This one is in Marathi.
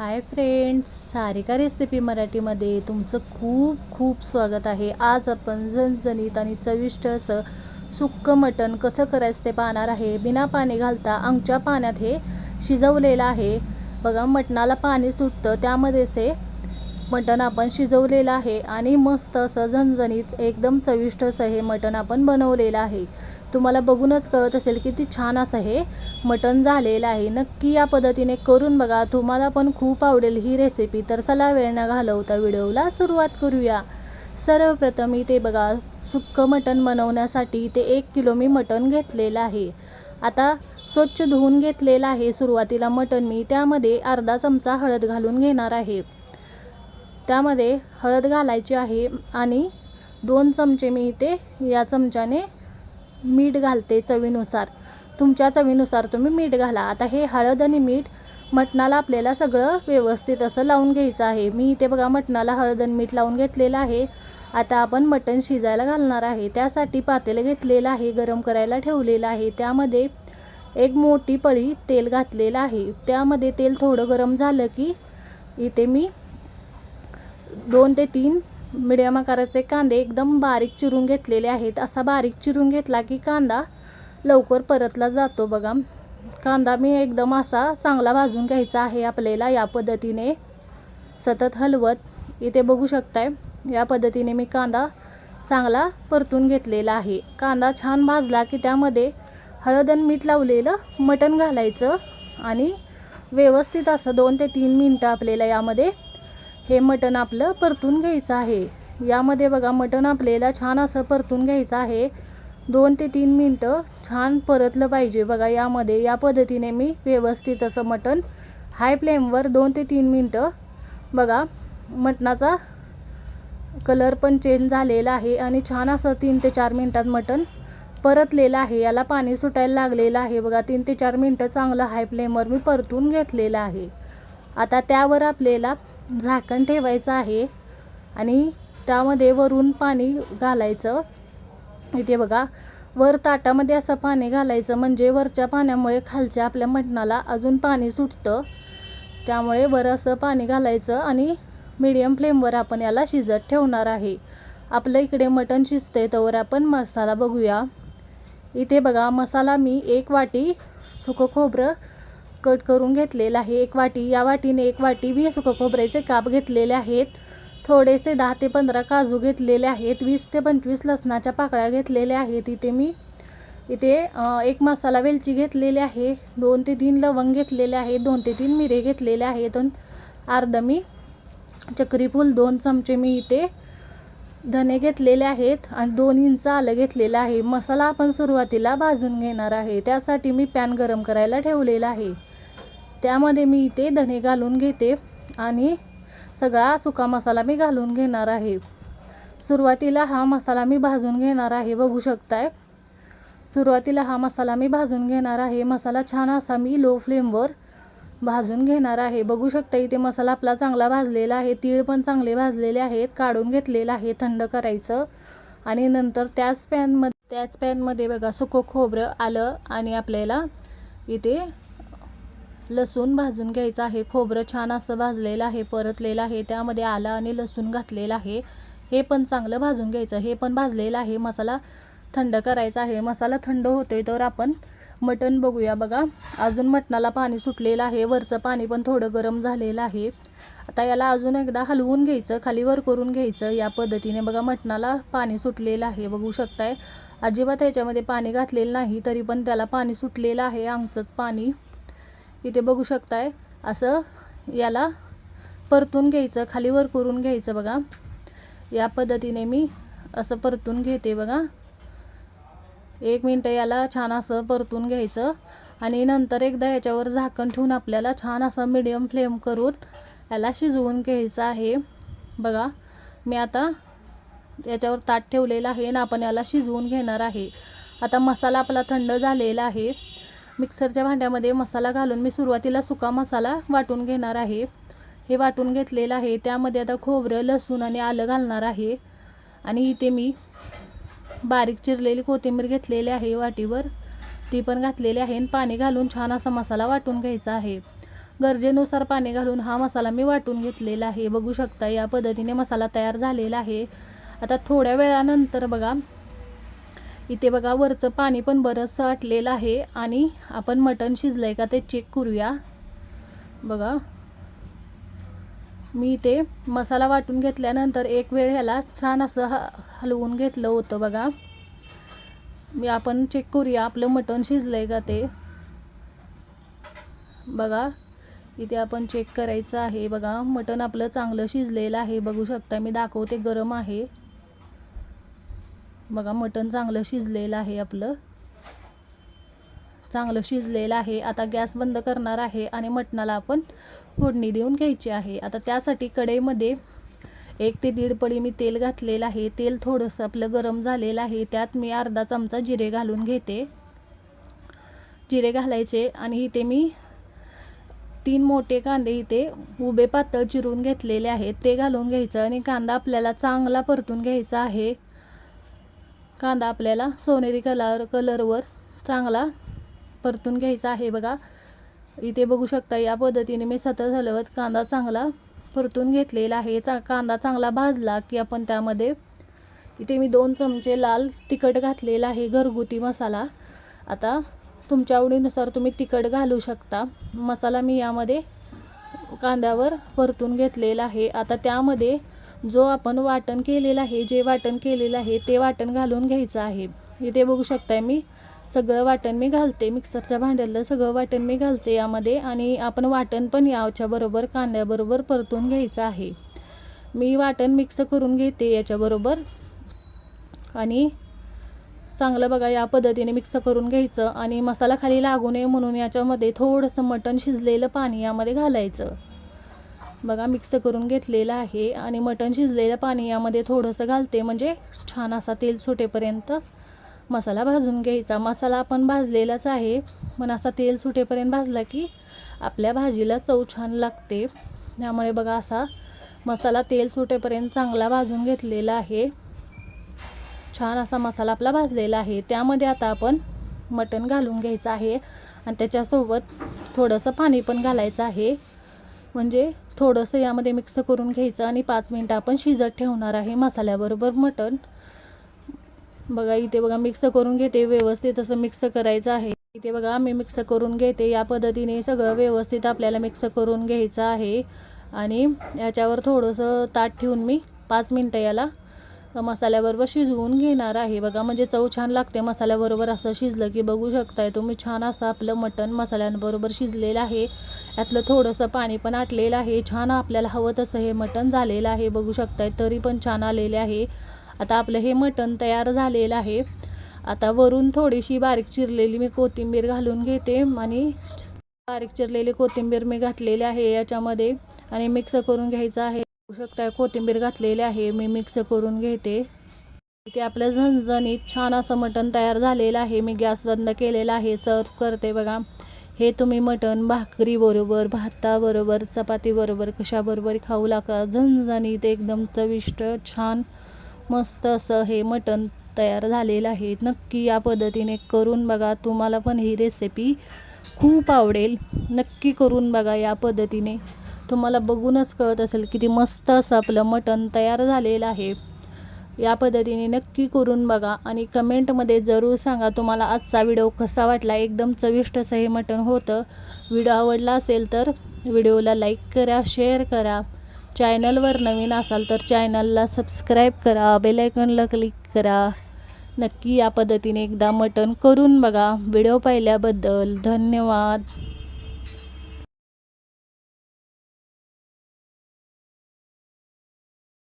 हाय फ्रेंड्स सारिका रेसिपी मराठीमध्ये तुमचं खूप खूप स्वागत आहे. आज आपण झणझणीत आणि चविष्ट असं सुक्कं मटण कसं करायचं ते पाहणार आहे. बिना पाणी घालता आमच्या पाण्यात हे शिजवलेलं आहे. बघा मटणाला पाणी सुटतं त्यामध्येच हे मटण आपण शिजवलेलं आहे आणि मस्त असं झणझणीत एकदम चविष्ट असं हे मटण आपण बनवलेलं आहे. तुम्हाला बघूनच कळत असेल किती छान असं हे मटण झालेलं आहे. नक्की या पद्धतीने करून बघा. तुम्हाला पण खूप आवडेल ही रेसिपी तर चला वेळ न घालवता व्हिडिओला सुरुवात करूया. सर्वप्रथम इथे बघा सुक्कं मटण बनवण्यासाठी इथे एक किलो मी मटण घेतलेलं आहे. आता स्वच्छ धुवून घेतलेलं आहे. सुरुवातीला मटण मी त्यामध्ये अर्धा चमचा हळद घालून घेणार आहे. त्यामध्ये हळद घालायची आहे आणि दोन चमचे मी इथे या चमच्याने मीठ घालते चवीनुसार. तुमच्या चवीनुसार तुम्ही मीठ घाला. आता हे हळद आणि मीठ मटणाला आपल्याला सगळं व्यवस्थित असं लावून घ्यायचं आहे. मी इथे बघा मटणाला हळद आणि मीठ लावून घेतलेलं आहे. आता आपण मटण शिजायला घालणार आहे. त्यासाठी पातेलं घेतलेलं आहे गरम करायला ठेवलेलं आहे. त्यामध्ये एक मोठी पळी तेल घातलेलं आहे. त्यामध्ये तेल थोडं गरम झालं की इथे मी दोन ते तीन मिडियम आकाराचे कांदे एकदम बारीक चिरून घेतलेले आहेत. असा बारीक चिरून घेतला की कांदा लवकर परतला जातो बघा. कांदा मी एकदम असा चांगला भाजून घ्यायचा आहे आपल्याला या पद्धतीने. सतत हलवत. इथे बघू शकताय या पद्धतीने मी कांदा चांगला परतून घेतलेला आहे. कांदा छान भाजला की त्यामध्ये हळद आणि मीठ लावलेलं मटण घालायचं आणि व्यवस्थित असं दोन ते तीन मिनटं आपल्याला यामध्ये हे मटण आपलं परतून घ्यायचं आहे. यामध्ये बघा मटण आपल्याला छान असं परतून घ्यायचं आहे. दोन ते तीन मिनटं छान परतलं पाहिजे. बघा यामध्ये या पद्धतीने मी व्यवस्थित असं मटण हाय फ्लेमवर दोन ते तीन मिनटं बघा मटणाचा कलर पण चेंज झालेला आहे आणि छान असं तीन ते चार मिनटात मटण परतलेलं आहे. याला पाणी सुटायला लागलेलं आहे. बघा तीन ते चार मिनटं चांगलं हाय फ्लेमवर मी परतून घेतलेलं आहे. आता त्यावर आपल्याला झाकण ठेवायचं आहे आणि त्यामध्ये वरून पाणी घालायचं. इथे बघा वर ताटामध्ये असं पाणी घालायचं. म्हणजे वरच्या पाण्यामुळे खालच्या आपल्या मटणाला अजून पाणी सुटतं. त्यामुळे वर असं पाणी घालायचं आणि मीडियम फ्लेमवर आपण याला शिजत ठेवणार आहे. आपलं इकडे मटण शिजतंय तर आपण मसाला बघूया. इथे बघा मसाला मी एक वाटी सुकं खोबरं कट करून घेतलेला आहे. एक वाटी या वाटीने एक वाटी मी सुकं खोबऱ्याचे काप घेतलेले आहेत. थोडेसे दहा ते पंधरा काजू घेतलेले आहेत. वीस ते पंचवीस लसणाच्या पाकळ्या घेतलेल्या आहेत. इथे मी इथे एक मसाला वेलची घेतलेली आहे. दोन ते तीन लवंग घेतलेले आहेत. दोन ते तीन मिरे घेतलेले आहेत. आणि अर्ध मी चक्रीफूल दोन चमचे मी इथे धने घेतलेले आहेत. आणि दोन इंच आलं घेतलेलं आहे. मसाला आपण सुरुवातीला भाजून घेणार आहे. त्यासाठी मी पॅन गरम करायला ठेवलेला आहे. त्यामध्ये मी इथे धने घालून घेते आणि सगळा सुका मसाला मी घालून घेणार आहे. सुरुवातीला हा मसाला मी भाजून घेणार आहे बघू शकताय. सुरुवातीला हा मसाला मी भाजून घेणार आहे. मसाला छान असा मी लो फ्लेमवर भाजून घेणार आहे. बघू शकता इथे मसाला आपला चांगला भाजलेला आहे तीळ पण चांगले भाजलेले आहेत काढून घेतलेलं आहे थंड करायचं. आणि नंतर त्याच पॅनमध्ये त्याच पॅनमध्ये बघा सुकं खोबरं आलं आणि आपल्याला इथे लसूण भाजून घ्यायचं आहे. खोबरं छान असं भाजलेलं आहे परतलेलं आहे. त्यामध्ये आलं आणि लसूण घातलेलं आहे. हे पण चांगलं भाजून घ्यायचं. हे पण भाजलेलं आहे. मसाला थंड करायचा आहे. मसाला थंड होतोय तर आपण मटण बघूया. बघा अजून मटणाला पाणी सुटलेलं आहे. वरचं पाणी पण थोडं गरम झालेलं आहे. आता याला अजून एकदा हलवून घ्यायचं खाली वर करून घ्यायचं या पद्धतीने. बघा मटणाला पाणी सुटलेलं आहे. बघू शकताय. अजिबात ह्याच्यामध्ये पाणी घातलेलं नाही तरी पण त्याला पाणी सुटलेलं आहे. आमचंच पाणी इथे बघू शकताय असं याला परतून घ्यायचं खाली वर करून घ्यायचं बघा. या पद्धतीने मी असं परतून घेते बघा. एक मिनटं याला छान असं परतून घ्यायचं आणि नंतर एकदा याच्यावर झाकण ठेवून आपल्याला छान असं मिडियम फ्लेम करून याला शिजवून घ्यायचं आहे. बघा मी आता याच्यावर ताट ठेवलेलं आहे आणि आपण याला शिजवून घेणार आहे. आता मसाला आपला थंड झालेला आहे. मिक्सरच्या भांड्यामध्ये मसाला घालून मी सुरुवातीला सुका मसाला वाटून घेणार आहे. हे वाटून घेतलेलं आहे. त्यामध्ये आता खोबरं लसूण आणि आलं घालणार आहे. आणि इथे मी बारीक चिरलेली कोथिंबीर घेतलेली आहे वाटीवर. ती पण घातलेली आहे आणि पाणी घालून छान असा मसाला वाटून घ्यायचा आहे. गरजेनुसार पाणी घालून हा मसाला मी वाटून घेतलेला आहे. बघू शकता या पद्धतीने मसाला तयार झालेला आहे. आता थोड्या वेळानंतर बघा इथे बघा वरचं पाणी पण बरंचसं आटलेलं आहे आणि आपण मटण शिजलं आहे का ते चेक करूया. बघा. मी इथे मसाला वाटून घेतल्यानंतर एक वेळ ह्याला छान असं ह हलवून घेतलं होतं बघा. मी आपण चेक करूया आपलं मटण शिजलं आहे का ते. बघा. इथे आपण चेक करायचं आहे बघा. मटण आपलं चांगलं शिजलेलं आहे. बघू शकता मी दाखवते गरम आहे. बघा मटण चांगलं शिजलेलं आहे आपलं. चांगलं शिजलेलं आहे. आता गॅस बंद करणार आहे आणि मटणाला आपण फोडणी देऊन घ्यायची आहे. आता त्यासाठी कढईमध्ये एक ते दीड पळी मी तेल घातलेलं आहे. तेल थोडंसं आपलं गरम झालेलं आहे. त्यात मी अर्धा चमचा जिरे घालून घेते. जिरे घालायचे आणि इथे मी तीन मोठे कांदे इथे उभे पातळ चिरून घेतलेले आहेत. ते घालून घ्यायचं आणि कांदा आपल्याला चांगला परतून घ्यायचा आहे. कांदा आपल्याला सोनेरी कलर कलरवर चांगला परतून घ्यायचा आहे बघा. इथे बघू शकता या पद्धतीने मी सतत हलवत कांदा चांगला परतून घेतलेला आहे. चा कांदा चांगला भाजला की आपण त्यामध्ये इथे मी दोन चमचे लाल तिखट घातलेला आहे घरगुती मसाला. आता तुमच्या आवडीनुसार तुम्ही तिखट घालू शकता. मसाला मी यामध्ये कांद्यावर परतून घेतलेला आहे. आता त्यामध्ये जो आपण वाटण केलेलं आहे जे वाटण केलेलं आहे ते वाटण घालून घ्यायचं आहे. इथे बघू शकताय मी सगळं वाटण मी घालते मिक्सरच्या भांड्यातलं सगळं वाटण मी घालते यामध्ये आणि आपण वाटण पण याच्याबरोबर कांद्याबरोबर परतून घ्यायचं आहे. मी वाटण मिक्स करून घेते याच्याबरोबर आणि चांगलं बघा या पद्धतीने मिक्स करून घ्यायचं आणि मसाला खाली लागू नये म्हणून याच्यामध्ये थोडंसं मटण शिजलेलं पाणी यामध्ये घालायचं. बघा मिक्स करून घेतलेलं आहे आणि मटण शिजलेलं पाणी यामध्ये थोडंसं घालते. म्हणजे छान असा तेल सुटेपर्यंत मसाला भाजून घ्यायचा. मसाला आपण भाजलेलाच आहे. पण असा तेल सुटेपर्यंत भाजला की आपल्या भाजीला चव छान लागते. त्यामुळे बघा असा मसाला तेल सुटेपर्यंत चांगला भाजून घेतलेला आहे. छान असा मसाला आपला भाजलेला आहे. त्यामध्ये आता आपण मटण घालून घ्यायचं आहे. आणि त्याच्यासोबत थोडंसं पाणी पण घालायचं आहे. म्हणजे थोडंसं यामध्ये मिक्स करून घ्यायचं आणि पाच मिनटं आपण शिजत ठेवणार आहे मसाल्याबरोबर मटण. बघा इथे बघा मिक्स करून घेते व्यवस्थित असं मिक्स करायचं आहे. इथे बघा मी मिक्स करून घेते. या पद्धतीने सगळं व्यवस्थित आपल्याला मिक्स करून घ्यायचं आहे. आणि याच्यावर थोडंसं ताट ठेवून मी पाच मिनटं याला मसाल्याबरोबर शिजवून घेणार आहे. बघा म्हणजे चव छान लागते मसाल्याबरोबर असं शिजलं की बघू शकताय तुम्ही छान असं आपलं मटण मसाल्यांबरोबर शिजलेलं आहे. यातलं थोडंसं पाणी पण आटलेलं आहे. छान आपल्याला हवं तसं हे मटण झालेलं आहे. बघू शकताय तरी पण छान आलेले आहे. आता आपलं हे मटण तयार झालेलं आहे. आता वरून थोडीशी बारीक चिरलेली मी कोथिंबीर घालून घेते आणि बारीक चिरलेली कोथिंबीर मी घातलेली आहे याच्यामध्ये आणि मिक्स करून घ्यायचं आहे. बघू कोथिंबीर घातलेली आहे मी मिक्स करून घेते. इथे आपलं झणझणीत छान असं मटण तयार झालेलं आहे मी गॅस बंद केलेला आहे सर्व करते बघा. हे तुम्ही मटण भाकरीबरोबर भाताबरोबर चपातीबरोबर कशाबरोबर खाऊ लागता झणझणीत एकदम चविष्ट छान मस्त असं हे मटण तयार झालेलं आहे. नक्की या पद्धतीने करून बघा. तुम्हाला पण ही रेसिपी खूप आवडेल. नक्की करून बघा या पद्धतीने. तुम्हाला बघूनच कळत असेल किती मस्त असं आपलं मटण तयार झालेलं आहे. या पद्धतीने नक्की करून बघा आणि कमेंटमध्ये जरूर सांगा तुम्हाला आजचा व्हिडिओ कसा वाटला. एकदम चविष्ट असं हे मटण होतं. व्हिडिओ आवडला असेल तर व्हिडिओला लाईक करा शेअर करा. चॅनलवर नवीन असाल तर चॅनलला सबस्क्राईब करा बेलायकनला क्लिक करा. नक्की या पद्धतीने एकदा मटण करून बघा. व्हिडिओ पाहिल्याबद्दल धन्यवाद.